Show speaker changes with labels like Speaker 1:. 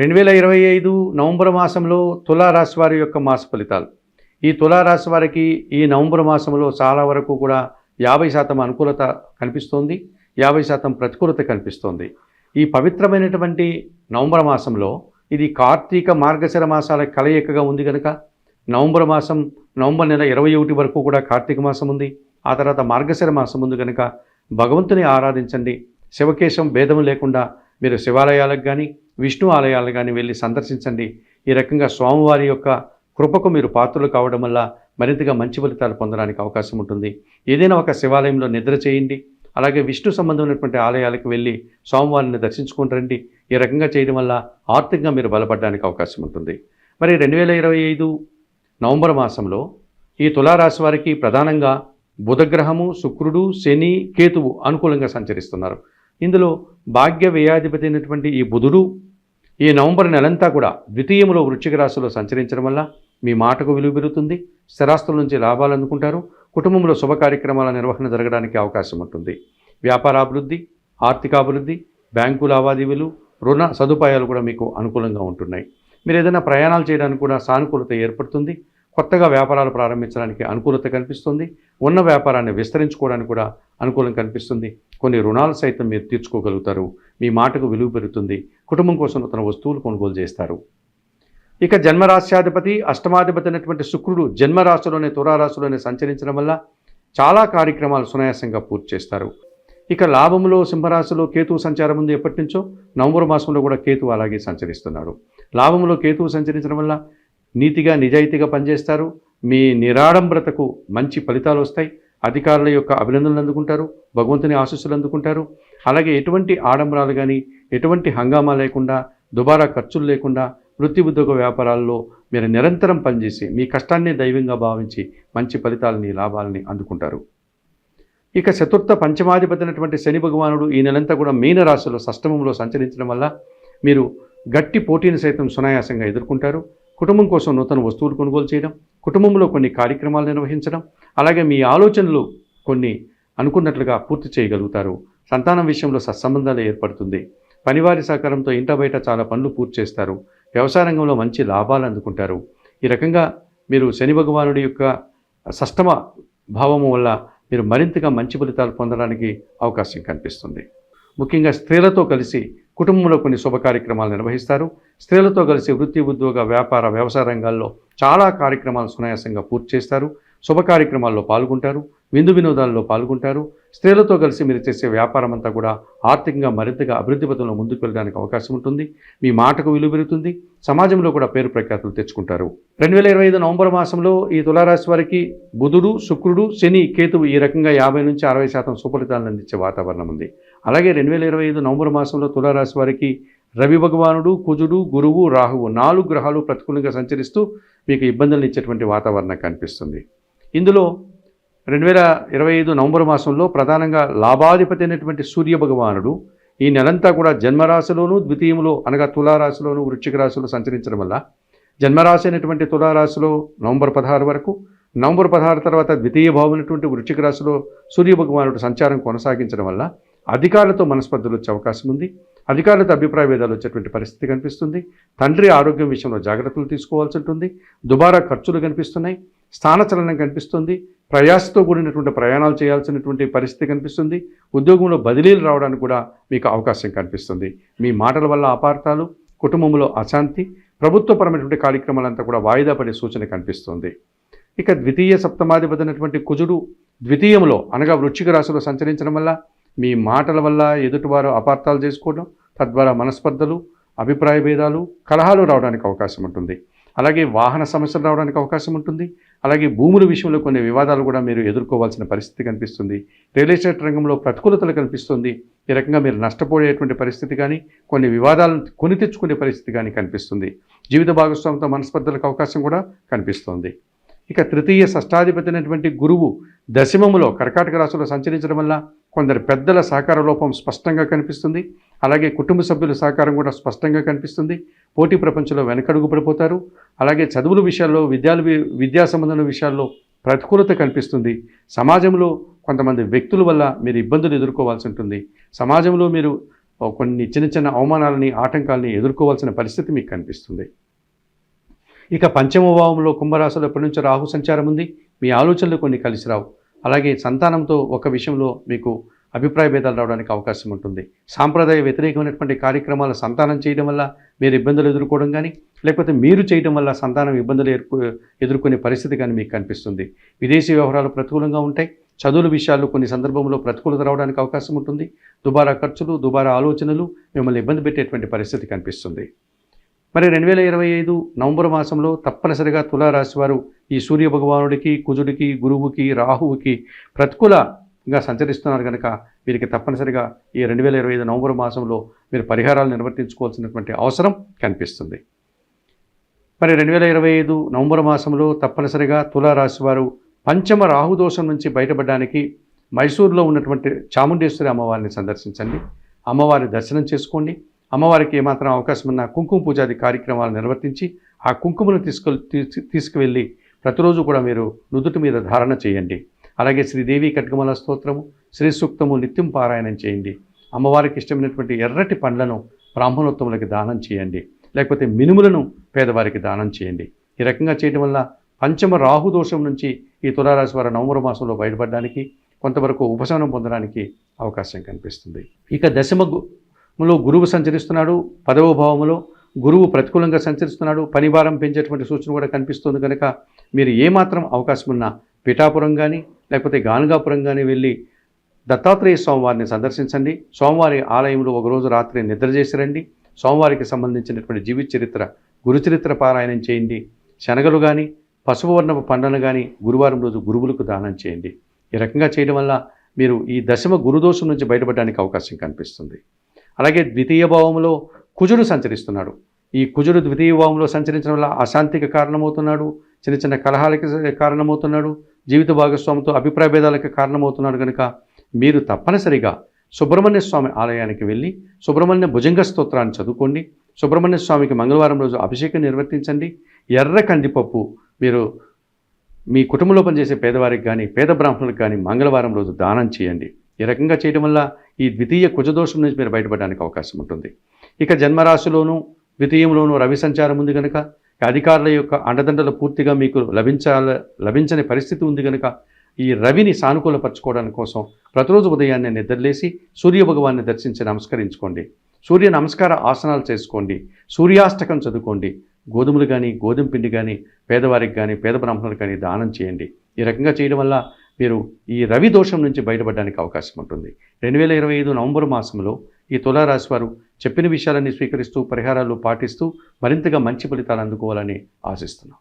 Speaker 1: రెండు వేల ఇరవై ఐదు నవంబర్ మాసంలో తులారాశి వారి యొక్క మాస ఫలితాలు. ఈ తులారాశి వారికి ఈ నవంబర్ మాసంలో చాలా వరకు కూడా యాభై శాతం అనుకూలత కనిపిస్తోంది యాభై శాతం ప్రతికూలత కనిపిస్తోంది. ఈ పవిత్రమైనటువంటి నవంబర్ మాసంలో ఇది కార్తీక మార్గశిర మాసాల కలయికగా ఉంది కనుక నవంబర్ మాసం నవంబర్ నెల ఇరవై ఒకటి వరకు కూడా కార్తీక మాసం ఉంది. ఆ తర్వాత మార్గశిర మాసం ఉంది కనుక భగవంతుని ఆరాధించండి. శివకేశం భేదం లేకుండా మీరు శివాలయాలకు కానీ విష్ణు ఆలయాలు కానీ వెళ్ళి సందర్శించండి. ఈ రకంగా స్వామివారి యొక్క కృపకు మీరు పాత్రలు కావడం వల్ల మరింతగా మంచి ఫలితాలు పొందడానికి అవకాశం ఉంటుంది. ఏదైనా ఒక శివాలయంలో నిద్ర చేయండి. అలాగే విష్ణు సంబంధమైనటువంటి ఆలయాలకు వెళ్ళి స్వామివారిని దర్శించుకుని రండి. ఈ రకంగా చేయడం వల్ల ఆర్థికంగా మీరు బలపడడానికి అవకాశం ఉంటుంది. మరి రెండు వేల ఇరవై ఐదు నవంబర్ మాసంలో ఈ తులారాశి వారికి ప్రధానంగా బుధగ్రహము శుక్రుడు శని కేతువు అనుకూలంగా సంచరిస్తున్నారు. ఇందులో భాగ్య వ్యయాధిపతి అయినటువంటి ఈ బుధుడు ఈ నవంబర్ నెలంతా కూడా ద్వితీయంలో వృశ్చిక రాశిలో సంచరించడం వల్ల మీ మాటకు విలువ పెరుగుతుంది స్థిరాస్తుల నుంచి లాభాలు అందుకుంటారు కుటుంబంలో శుభ కార్యక్రమాల నిర్వహణ జరగడానికి అవకాశం ఉంటుంది. వ్యాపారాభివృద్ధి ఆర్థికాభివృద్ధి బ్యాంకు లావాదేవీలు రుణ సదుపాయాలు కూడా మీకు అనుకూలంగా ఉంటున్నాయి. మీరు ఏదైనా ప్రయాణాలు చేయడానికి కూడా సానుకూలత ఏర్పడుతుంది కొత్తగా వ్యాపారాలు ప్రారంభించడానికి అనుకూలత కనిపిస్తుంది ఉన్న వ్యాపారాన్ని విస్తరించుకోవడానికి కూడా అనుకూలం కనిపిస్తుంది. కొన్ని రుణాలు సైతం మీరు తీర్చుకోగలుగుతారు. మీ మాటకు విలువ పెరుగుతుంది. కుటుంబం కోసం తన వస్తువులు కొనుగోలు చేస్తారు. ఇక జన్మరాశ్యాధిపతి అష్టమాధిపతి అయినటువంటి శుక్రుడు జన్మరాశిలోనే తురారాశిలోనే సంచరించడం వల్ల చాలా కార్యక్రమాలు సునాయాసంగా పూర్తి చేస్తారు. ఇక లాభంలో సింహరాశిలో కేతువు సంచారం ఉంది ఎప్పటి నుంచో నవంబర్ మాసంలో కూడా కేతువు అలాగే సంచరిస్తున్నాడు. లాభంలో కేతువు సంచరించడం వల్ల నీతిగా నిజాయితీగా పనిచేస్తారు. మీ నిరాడంబరతకు మంచి ఫలితాలు వస్తాయి. అధికారుల యొక్క అభినందనలు అందుకుంటారు. భగవంతుని ఆశీస్సులు అందుకుంటారు. అలాగే ఎటువంటి ఆడంబరాలు కానీ ఎటువంటి హంగామా లేకుండా దుబారా ఖర్చులు లేకుండా వృత్తి ఉద్యోగ వ్యాపారాల్లో మీరు నిరంతరం పనిచేసి మీ కష్టాన్ని దైవంగా భావించి మంచి ఫలితాలని లాభాలని అందుకుంటారు. ఇక చతుర్థ పంచమాధిపతి అయినటువంటి శని భగవానుడు ఈ నెలంతా కూడా మీనరాశిలో సష్టమంలో సంచరించడం వల్ల మీరు గట్టి పోటీని సైతం సునాయాసంగా ఎదుర్కొంటారు. కుటుంబం కోసం నూతన వస్తువులు కొనుగోలు చేయడం కుటుంబంలో కొన్ని కార్యక్రమాలు నిర్వహించడం అలాగే మీ ఆలోచనలు కొన్ని అనుకున్నట్లుగా పూర్తి చేయగలుగుతారు. సంతానం విషయంలో సత్సంబంధాలు ఏర్పడుతుంది. పనివారి సహకారంతో ఇంట బయట చాలా పనులు పూర్తి చేస్తారు. వ్యవసాయ రంగంలో మంచి లాభాలు అందుకుంటారు. ఈ రకంగా మీరు శని భగవానుడి యొక్క సష్టమ భావము వల్ల మీరు మరింతగా మంచి ఫలితాలు పొందడానికి అవకాశం కనిపిస్తుంది. ముఖ్యంగా స్త్రీలతో కలిసి కుటుంబంలో కొన్ని శుభ కార్యక్రమాలు నిర్వహిస్తారు. స్త్రీలతో కలిసి వృత్తి ఉద్యోగ వ్యాపార వ్యవసాయ రంగాల్లో చాలా కార్యక్రమాలు సునాయాసంగా పూర్తి చేస్తారు. శుభ కార్యక్రమాల్లో పాల్గొంటారు విందు వినోదాల్లో పాల్గొంటారు. స్త్రీలతో కలిసి మీరు చేసే వ్యాపారం అంతా కూడా ఆర్థికంగా మరింతగా అభివృద్ధి పథంలో ముందుకు వెళ్ళడానికి అవకాశం ఉంటుంది. మీ మాటకు విలువ పెరుగుతుంది. సమాజంలో కూడా పేరు ప్రఖ్యాతులు తెచ్చుకుంటారు. రెండు వేల ఇరవై ఐదు నవంబర్ మాసంలో ఈ తులారాశి వారికి బుధుడు శుక్రుడు శని కేతువు ఈ రకంగా యాభై నుంచి అరవై శాతం సుఫలితాలను అందించే వాతావరణం ఉంది. అలాగే రెండు వేల ఇరవై ఐదు నవంబర్ మాసంలో తులారాశి వారికి రవి భగవానుడు కుజుడు గురువు రాహువు నాలుగు గ్రహాలు ప్రతికూలంగా సంచరిస్తూ మీకు ఇబ్బందులు ఇచ్చేటువంటి వాతావరణం కనిపిస్తుంది. ఇందులో రెండు వేల ఇరవై ఐదు నవంబర్ మాసంలో ప్రధానంగా లాభాధిపతి అయినటువంటి సూర్య భగవానుడు ఈ నెలంతా కూడా జన్మరాశిలోను ద్వితీయంలో అనగా తులారాశిలోను వృశ్చిక రాశిలో సంచరించడం వల్ల జన్మరాశి అయినటువంటి తులారాశిలో నవంబర్ పదహారు వరకు నవంబర్ పదహారు తర్వాత ద్వితీయ భావమైనటువంటి వృశ్చిక రాశిలో సూర్య భగవానుడు సంచారం కొనసాగించడం వల్ల అధికారులతో మనస్పర్ధలు వచ్చే అవకాశం ఉంది. అధికారులతో అభిప్రాయ భేదాలు వచ్చేటువంటి పరిస్థితి కనిపిస్తుంది. తండ్రి ఆరోగ్యం విషయంలో జాగ్రత్తలు తీసుకోవాల్సి ఉంటుంది. దుబారా ఖర్చులు కనిపిస్తున్నాయి. స్థానచలనం కనిపిస్తుంది. ప్రయాసతో కూడినటువంటి ప్రయాణాలు చేయాల్సినటువంటి పరిస్థితి కనిపిస్తుంది. ఉద్యోగంలో బదిలీలు రావడానికి కూడా మీకు అవకాశం కనిపిస్తుంది. మీ మాటల వల్ల అపార్థాలు కుటుంబంలో అశాంతి ప్రభుత్వపరమైనటువంటి కార్యక్రమాలంతా కూడా వాయిదా పడే సూచన కనిపిస్తుంది. ఇక ద్వితీయ సప్తమాధిపతినటువంటి కుజుడు ద్వితీయంలో అనగా వృశ్చిక రాశిలో సంచరించడం వల్ల మీ మాటల వల్ల ఎదుటివారు అపార్థాలు చేసుకోవడం తద్వారా మనస్పర్ధలు అభిప్రాయ భేదాలు కలహాలు రావడానికి అవకాశం ఉంటుంది. అలాగే వాహన సమస్యలు రావడానికి అవకాశం ఉంటుంది. అలాగే భూముల విషయంలో కొన్ని వివాదాలు కూడా మీరు ఎదుర్కోవాల్సిన పరిస్థితి కనిపిస్తుంది. రియల్ ఎస్టేట్ రంగంలో ప్రతికూలతలు కనిపిస్తుంది. ఈ రకంగా మీరు నష్టపోయేటువంటి పరిస్థితి కానీ కొన్ని వివాదాలను కొని తెచ్చుకునే పరిస్థితి కానీ కనిపిస్తుంది. జీవిత భాగస్వామితో మనస్పర్ధలకు అవకాశం కూడా కనిపిస్తుంది. ఇక తృతీయ షష్టాధిపతి అయినటువంటి గురువు దశమములో కర్కాటక రాశిలో సంచరించడం వల్ల కొందరు పెద్దల సహకార లోపం స్పష్టంగా కనిపిస్తుంది. అలాగే కుటుంబ సభ్యుల సహకారం కూడా స్పష్టంగా కనిపిస్తుంది. పోటీ ప్రపంచంలో వెనకడుగు పడిపోతారు. అలాగే చదువుల విషయాల్లో విద్యాలు విద్యా సంబంధమైన విషయాల్లో ప్రతికూలత కనిపిస్తుంది సమాజంలో కొంతమంది వ్యక్తుల వల్ల మీరు ఇబ్బందులు ఎదుర్కోవాల్సి ఉంటుంది. సమాజంలో మీరు కొన్ని చిన్న చిన్న అవమానాలని ఆటంకాలని ఎదుర్కోవాల్సిన పరిస్థితి మీకు కనిపిస్తుంది. ఇక పంచమ భావంలో కుంభరాశిలో ఎప్పటి నుంచో రాహు సంచారం ఉంది. మీ ఆలోచనలు కొన్ని కలిసి రావు. అలాగే సంతానంతో ఒక విషయంలో మీకు అభిప్రాయ భేదాలు రావడానికి అవకాశం ఉంటుంది. సాంప్రదాయ వ్యతిరేకమైనటువంటి కార్యక్రమాల సంతానం చేయడం వల్ల మీరు ఇబ్బందులు ఎదుర్కోవడం కానీ లేకపోతే మీరు చేయడం వల్ల సంతానం ఇబ్బందులు ఎదుర్కొ ఎదుర్కొనే పరిస్థితి కానీ మీకు కనిపిస్తుంది. విదేశీ వ్యవహారాలు ప్రతికూలంగా ఉంటాయి. చదువుల విషయాల్లో కొన్ని సందర్భంలో ప్రతికూలత రావడానికి అవకాశం ఉంటుంది. దుబారా ఖర్చులు దుబారా ఆలోచనలు మిమ్మల్ని ఇబ్బంది పెట్టేటువంటి పరిస్థితి కనిపిస్తుంది. మరి రెండు వేల ఇరవై ఐదు నవంబర్ మాసంలో తప్పనిసరిగా తులారాశి వారు ఈ సూర్య భగవానుడికి కుజుడికి గురువుకి రాహువుకి ప్రతికూల ఇంకా సంచరిస్తున్నారు కనుక వీరికి తప్పనిసరిగా ఈ రెండు వేల ఇరవై ఐదు నవంబర్ మాసంలో మీరు పరిహారాలు నిర్వర్తించుకోవాల్సినటువంటి అవసరం కనిపిస్తుంది. మరి రెండు వేల ఇరవై ఐదు నవంబర్ మాసంలో తప్పనిసరిగా తులారాశి వారు పంచమ రాహుదోషం నుంచి బయటపడడానికి మైసూరులో ఉన్నటువంటి చాముండేశ్వరి అమ్మవారిని సందర్శించండి. అమ్మవారి దర్శనం చేసుకోండి. అమ్మవారికి ఏమాత్రం అవకాశం ఉన్న కుంకుమ పూజాది కార్యక్రమాలు నిర్వర్తించి ఆ కుంకుమను తీసుకు తీసు- తీసుకువెళ్ళి ప్రతిరోజు కూడా మీరు నుదుటి మీద ధారణ చేయండి. అలాగే శ్రీదేవి కట్కమల స్తోత్రము శ్రీ సూక్తము నిత్యం పారాయణం చేయండి. అమ్మవారికి ఇష్టమైనటువంటి ఎర్రటి పండ్లను బ్రాహ్మణోత్తములకి దానం చేయండి. లేకపోతే మినుములను పేదవారికి దానం చేయండి. ఈ రకంగా చేయడం వల్ల పంచమ రాహు దోషం నుంచి ఈ తులారాశి వారు నవంబర్ మాసంలో బయటపడడానికి కొంతవరకు ఉపశమనం పొందడానికి అవకాశం కనిపిస్తుంది. ఇక దశమ గులో గురువు సంచరిస్తున్నాడు. పదవ భావములో గురువు ప్రతికూలంగా సంచరిస్తున్నాడు పనిభారం పెంచేటువంటి సూచన కూడా కనిపిస్తుంది కనుక మీరు ఏమాత్రం అవకాశం ఉన్నా పిఠాపురం కానీ లేకపోతే గానుగాపురం కానీ వెళ్ళి దత్తాత్రేయ స్వామివారిని సందర్శించండి. స్వామివారి ఆలయంలో ఒకరోజు రాత్రి నిద్ర చేసి రండి. స్వామివారికి సంబంధించినటువంటి జీవిత చరిత్ర గురుచరిత్ర పారాయణం చేయండి. శనగలు కానీ పసుపు వర్ణపు పండ్లను కానీ గురువారం రోజు గురువులకు దానం చేయండి. ఈ రకంగా చేయడం వల్ల మీరు ఈ దశమ గురుదోషం నుంచి బయటపడడానికి అవకాశం కనిపిస్తుంది. అలాగే ద్వితీయ భావంలో కుజుడు సంచరిస్తున్నాడు. ఈ కుజుడు ద్వితీయ భావంలో సంచరించడం వల్ల అశాంతికి కారణమవుతున్నాడు చిన్న చిన్న కలహాలకి కారణమవుతున్నాడు జీవిత భాగస్వామితో అభిప్రాయ భేదాలకు కారణమవుతున్నాడు కనుక మీరు తప్పనిసరిగా సుబ్రహ్మణ్య స్వామి ఆలయానికి వెళ్ళి సుబ్రహ్మణ్య భుజంగ స్తోత్రాన్ని చదువుకోండి. సుబ్రహ్మణ్య స్వామికి మంగళవారం రోజు అభిషేకం నిర్వర్తించండి. ఎర్ర కందిపప్పు మీరు మీ కుటుంబంలో పనిచేసే పేదవారికి కానీ పేద బ్రాహ్మణులకు కానీ మంగళవారం రోజు దానం చేయండి. ఈ రకంగా చేయడం వల్ల ఈ ద్వితీయ కుజదోషం నుంచి మీరు బయటపడడానికి అవకాశం ఉంటుంది. ఇక జన్మరాశిలోనూ ద్వితీయంలోనూ రవి సంచారం ఉంది కనుక అధికారుల యొక్క అండదండలు పూర్తిగా మీకు లభించాల లభించని పరిస్థితి ఉంది కనుక ఈ రవిని సానుకూలపరచుకోవడానికి కోసం ప్రతిరోజు ఉదయాన్నే నిద్రలేసి సూర్య భగవాన్ని దర్శించి నమస్కరించుకోండి. సూర్య నమస్కార ఆసనాలు చేసుకోండి. సూర్యాష్టకం చదువుకోండి. గోధుమలు కానీ గోధుమ పిండి కానీ పేదవారికి కానీ పేద బ్రాహ్మణులకు కానీ దానం చేయండి. ఈ రకంగా చేయడం వల్ల మీరు ఈ రవి దోషం నుంచి బయటపడడానికి అవకాశం ఉంటుంది. రెండు వేల ఇరవై ఐదు నవంబర్ మాసంలో ఈ తులారాశి వారు చెప్పిన విషయాలన్నీ స్వీకరిస్తూ పరిహారాలు పాటిస్తూ మరింతగా మంచి ఫలితాలు అందుకోవాలని ఆశిస్తున్నాం.